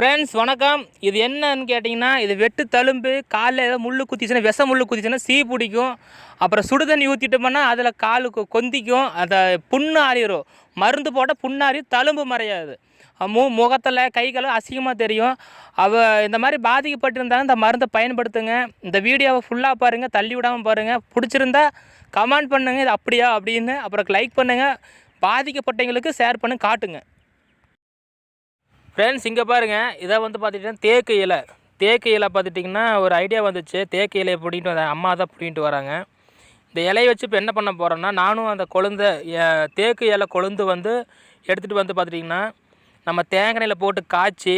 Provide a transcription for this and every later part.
Friends வணக்கம். இது என்னன்னு கேட்டிங்கன்னா இது வெட்டு தழும்பு காலில் ஏதோ முள் குத்திச்சுன்னா விஷ முள் குத்திச்சுன்னா சீ பிடிக்கும். அப்புறம் சுடுதண்ணி ஊற்றிட்டோம்னா அதில் காலுக்கு கொந்திக்கும். அதை புண்ணு ஆறிடும் மருந்து போட்டால் புண்ணாறி தழும்பு மறையாது. மு முகத்தில் கை அசிங்கமாக தெரியும். அவ இந்த மாதிரி பாதிக்கப்பட்டிருந்தாலும் இந்த மருந்தை பயன்படுத்துங்க. இந்த வீடியோவை ஃபுல்லாக பாருங்கள் தள்ளி விடாமல் பாருங்கள் பிடிச்சிருந்தா கமெண்ட் பண்ணுங்கள் இது அப்படியா? அப்படின்னு. அப்புறம் லைக் பண்ணுங்கள் பாதிக்கப்பட்டவங்களுக்கு ஷேர் பண்ணி காட்டுங்க. ஃப்ரெண்ட்ஸ் இங்கே பாருங்கள் இதை வந்து பார்த்துட்டிங்கன்னா தேக்கு இலை. தேக்கு இலை பார்த்துட்டிங்கன்னா ஒரு ஐடியா வந்துச்சு. தேக்கு இலையை பிடிக்கிட்டு வந்தேன். அம்மா தான் பிடிக்கிட்டு வராங்க. இந்த இலையை வச்சு இப்போ என்ன பண்ண போகிறோன்னா நானும் அந்த கொழுந்த எ- தேக்கு இலை கொழுந்து வந்து எடுத்துகிட்டு வந்து பார்த்துட்டிங்கன்னா நம்ம தேங்காயில் போட்டு காய்ச்சி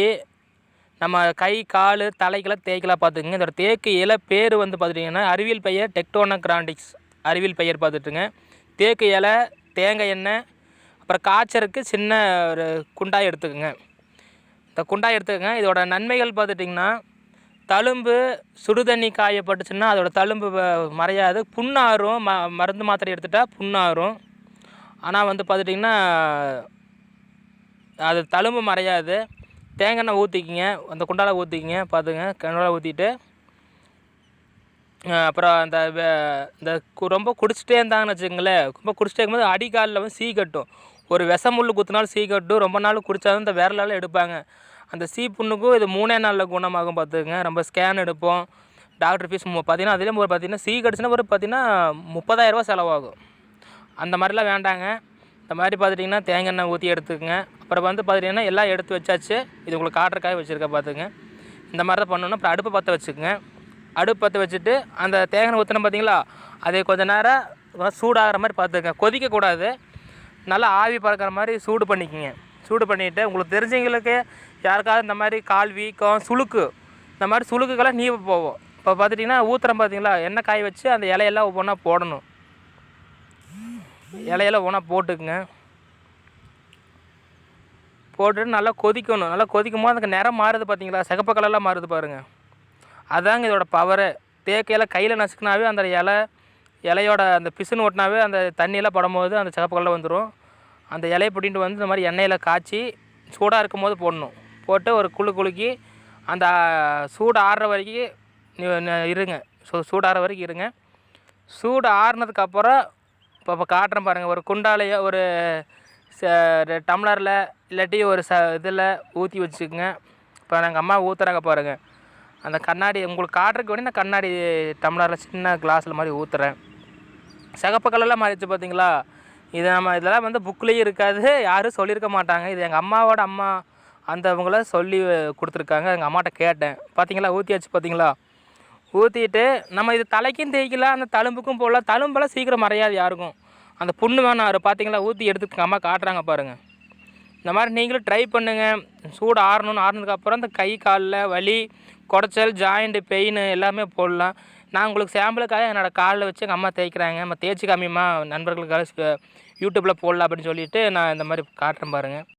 நம்ம கை கால் தலைக்கெல்லாம் தேய்க்கலாம் பார்த்துக்குங்க. இதோட தேக்கு இலை பேர் வந்து பார்த்துட்டிங்கன்னா அறிவியல் பெயர் டெக்டோனா கிராண்டிக்ஸ் அறிவியல் பெயர் பார்த்துட்டுங்க. தேக்கு இலை தேங்காய் எண்ணெய் அப்புறம் காய்ச்சறக்கு சின்ன ஒரு குண்டாய் எடுத்துக்கோங்க. இந்த குண்டாய் எடுத்துக்கங்க. இதோட நன்மைகள் பார்த்துட்டிங்கன்னா தழும்பு சுடுதண்ணி காயப்பட்டுச்சுன்னா அதோடய தழும்பு மறையாது. புண்ணாரும் ம மருந்து மாத்திரை எடுத்துட்டால் புண்ணாரும் ஆனால் வந்து பார்த்துட்டிங்கன்னா அது தழும்பு மறையாது. தேங்காய் எண்ணெய் ஊற்றிக்கிங்க அந்த குண்டால ஊற்றிக்கிங்க பார்த்துங்க. குண்டால ஊற்றிட்டு அப்புறம் அந்த இந்த கு- ரொம்ப குடிச்சிட்டே இருந்தாங்கன்னு வச்சுக்கோங்களேன். ரொம்ப குடிச்சிட்டே இருக்கும்போது அடிக்காலில் வந்து சீ கட்டும். ஒரு விஷமுள் குத்துனாலும் சீக்கட்டும் ரொம்ப நாள் குடித்தாலும் இந்த விரலால் எடுப்பாங்க. அந்த சீ புண்ணுக்கும் இது மூணே நாளில் குணமாகும் பார்த்துக்குங்க. ரொம்ப ஸ்கேன் எடுப்போம். டாக்டர் ஃபீஸ் பார்த்தீங்கன்னா அதிலே ஒரு பார்த்தீங்கன்னா சீ கடிச்சுன்னா ஒரு பார்த்தீங்கன்னா முப்பதாயிரரூபா செலவாகும். அந்த மாதிரிலாம் வேண்டாங்க. இந்த மாதிரி பார்த்துட்டிங்கன்னா தேங்காய் எண்ணெய் ஊற்றி எடுத்துக்கங்க. அப்புறம் வந்து பார்த்துட்டிங்கன்னா எல்லாம் எடுத்து வச்சாச்சு. இது உங்களுக்கு காட்டுறக்காக வச்சுருக்கேன் பார்த்துங்க இந்த மாதிரி தான் பண்ணணும். அப்புறம் அடுப்பு பற்ற வச்சுக்கோங்க. அடுப்பு பற்ற வச்சுட்டு அந்த தேங்காய் எண்ணெய் ஊற்றினோம் பார்த்தீங்களா அதை கொஞ்சம் நேரம் சூடாகிற மாதிரி பார்த்துக்கங்க. கொதிக்கக்கூடாது. நல்லா ஆவி பறக்கிற மாதிரி சூடு பண்ணிக்கிங்க. சூடு பண்ணிவிட்டு உங்களுக்கு தெரிஞ்சவங்களுக்கு யாருக்காவது இந்த மாதிரி கால் வீக்கம் சுளுக்கு இந்த மாதிரி சுளுக்குக்கெல்லாம் நீ போவோம். இப்போ பார்த்துட்டிங்கன்னா ஊற்றுறோம் பார்த்தீங்களா? எண்ணெய் காய வச்சு அந்த இலையெல்லாம் ஒவ்வொன்றா போடணும். இலையெல்லாம் ஒவ்வொன்றா போட்டுக்குங்க. போட்டுட்டு நல்லா கொதிக்கணும். நல்லா கொதிக்கும் போது அந்த நிறம் மாறுது பார்த்தீங்களா? சிகப்பு கலர்லாம் மாறுது பாருங்கள் அதாங்க இதோட பவரு தேக்கையெல்லாம் கையில் நசுக்குனாவே அந்த இலை இலையோட அந்த பிசுன்னு ஓட்டினாவே அந்த தண்ணியெல்லாம் படும்போது அந்த சிகப்பு கலரில் வந்துடும் அந்த இலையை பிடின்ட்டு வந்து இந்த மாதிரி எண்ணெயில் காய்ச்சி சூடாக இருக்கும் போது போடணும். போட்டு ஒரு குழு குலுக்கி அந்த சூடு ஆறுற வரைக்கும் இருங்க. சூ சூடாகிற வரைக்கும் இருங்க. சூடு ஆறுனதுக்கப்புறம் இப்போ இப்போ காட்டுறேன் பாருங்கள் ஒரு குண்டாலையோ ஒரு டம்ளரில் இல்லாட்டி ஒரு ச இதில் ஊற்றி வச்சுக்கோங்க. இப்போ நாங்கள் அம்மா ஊற்றுறாங்க பாருங்கள் அந்த கண்ணாடி உங்களுக்கு காட்டுறதுக்கு வேண்டி நான் கண்ணாடி டம்ளரில் சின்ன கிளாஸில் மாதிரி ஊற்றுறேன் சிகப்பு கலரில் மாறிடுச்சு பார்த்தீங்களா? இது நம்ம இதெல்லாம் வந்து புக்லேயும் இருக்காது. யாரும் சொல்லியிருக்க மாட்டாங்க. இது எங்கள் அம்மாவோட அம்மா அந்தவங்கள சொல்லி கொடுத்துருக்காங்க. எங்கள் அம்மாட்ட கேட்டேன். பார்த்தீங்களா? ஊற்றியாச்சு பார்த்தீங்களா? ஊற்றிட்டு நம்ம இது தலைக்கும் தேய்க்கலாம் அந்த தழும்புக்கும் போடலாம் தழும்பெல்லாம் சீக்கிரம் மறையாது யாருக்கும். அந்த புண்ணு வேணாம். அவர் பார்த்தீங்களா? ஊற்றி எடுத்து அம்மா காட்டுறாங்க பாருங்கள் இந்த மாதிரி நீங்களும் ட்ரை பண்ணுங்கள் சூடு ஆறணும்னு ஆறுனதுக்கப்புறம் இந்த கை காலில் வலி குடைச்சல் ஜாயிண்ட்டு பெயின் எல்லாமே போடலாம். நான் உங்களுக்கு சாம்பிளுக்காக என்னோடய காலில் வச்சு எங்கள் அம்மா தேய்க்கிறாங்க நம்ம தேய்ச்சி காமிம்மா நண்பர்களுக்காக யூடியூப்பில் போடலாம் அப்படின்னு சொல்லிவிட்டு நான் இந்த மாதிரி காட்டுறேன் பாருங்கள்